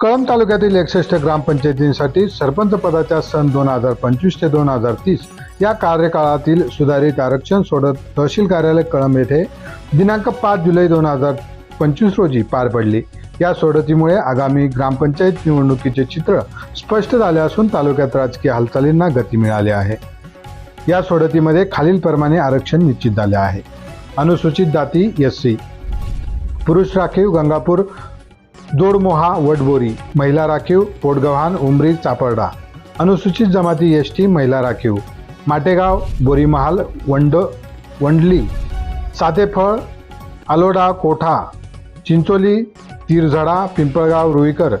कळंब तालुक्यातील एकसष्ट ग्रामपंचायतींसाठी सरपंच पदाच्या सन दोन हजार पंचवीस ते दोन हजार तीस या कार्यकाळातील सुधारित आरक्षण सोडत तहसील कार्यालय कळंब येथे दिनांक पाच जुलै दोन हजार पंचवीस रोजी पार पडली. या सोडतीमुळे आगामी ग्रामपंचायत निवडणुकीचे चित्र स्पष्ट झाले असून तालुक्यात राजकीय हालचालींना गती मिळाली आहे. या सोडतीमध्ये खालीलप्रमाणे आरक्षण निश्चित झाले आहे. अनुसूचित जाती एस सी. पुरुष राखीव गंगापूर दोडमोहा वडबोरी महिला राखीव पोटगव्हाण उमरी चापर्डा. अनुसूचित जमाती एस टी महिला राखीव. माटेगाव बोरीमहाल वंड वंडली सातेफळ आलोडा कोठा चिंचोली तीरझडा पिंपळगाव रुईकर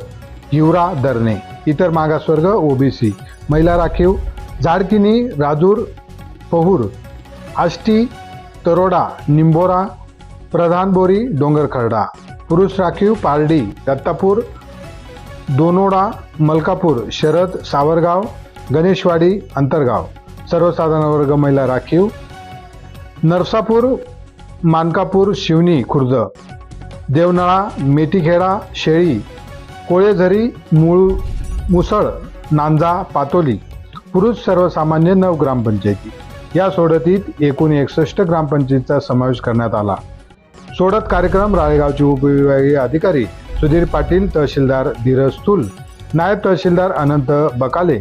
हिवरा दरणे. इतर मागासवर्ग ओबीसी. महिला राखीव झाडकिनी राजूर पहूर आष्टी तरोडा निंबोरा प्रधान बोरी डोंगर डोंगरखर्डा पुरुष राखीव पारडी दत्तापूर दोनोडा मलकापूर शरद सावरगाव गणेशवाडी अंतरगाव. सर्वसाधारण वर्ग महिला राखीव. नरसापूर मानकापूर शिवनी खुर्द. देवनाळा मेटीखेडा शेळी. कोळेझरी मूळ मुसळ नांजा पातोली. पुरुष सर्वसामान्य नऊ ग्रामपंचायती. या सोडतीत एकूण एकसष्ट ग्रामपंचायतीचा समावेश करण्यात आला. सोडत कार्यक्रम राळेगावचे उपविभागीय अधिकारी सुधीर पाटील तहसीलदार धीरज तुल नायब तहसीलदार अनंत बकाले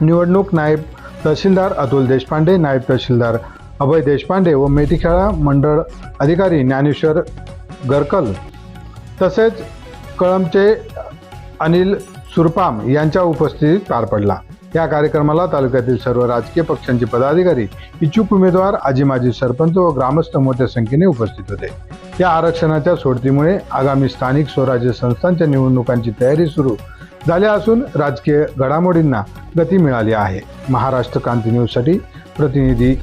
निवडणूक नायब तहसीलदार अतुल देशपांडे नायब तहसीलदार अभय देशपांडे व मेथीखेळा मंडळ अधिकारी ज्ञानेश्वर गरकल तसेच कळमचे अनिल सुरपाम यांच्या उपस्थितीत पार पडला. या कार्यक्रमाला तालुक्यातील सर्व राजकीय पक्षांचे पदाधिकारी इच्छुक उमेदवार आजी माजी सरपंच व ग्रामस्थ मोठ्या संख्येने उपस्थित होते. या आरक्षणाच्या सोडतीमुळे आगामी स्थानिक स्वराज्य संस्थांच्या निवडणुकांची तयारी सुरू झाल्या असून राजकीय घडामोडींना गती मिळाली आहे. महाराष्ट्र क्रांती न्यूजसाठी प्रतिनिधी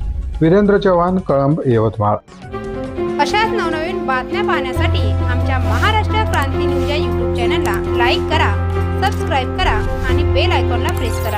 वीरेंद्र चव्हाण कळंब यवतमाळ. अशाच नवनवीन बातम्या पाहण्यासाठी आमच्या महाराष्ट्र क्रांती न्यूज या यूट्यूब चॅनलला लाईक करा सबस्क्राईब करा आणि बेल आयकॉनला प्रेस करा.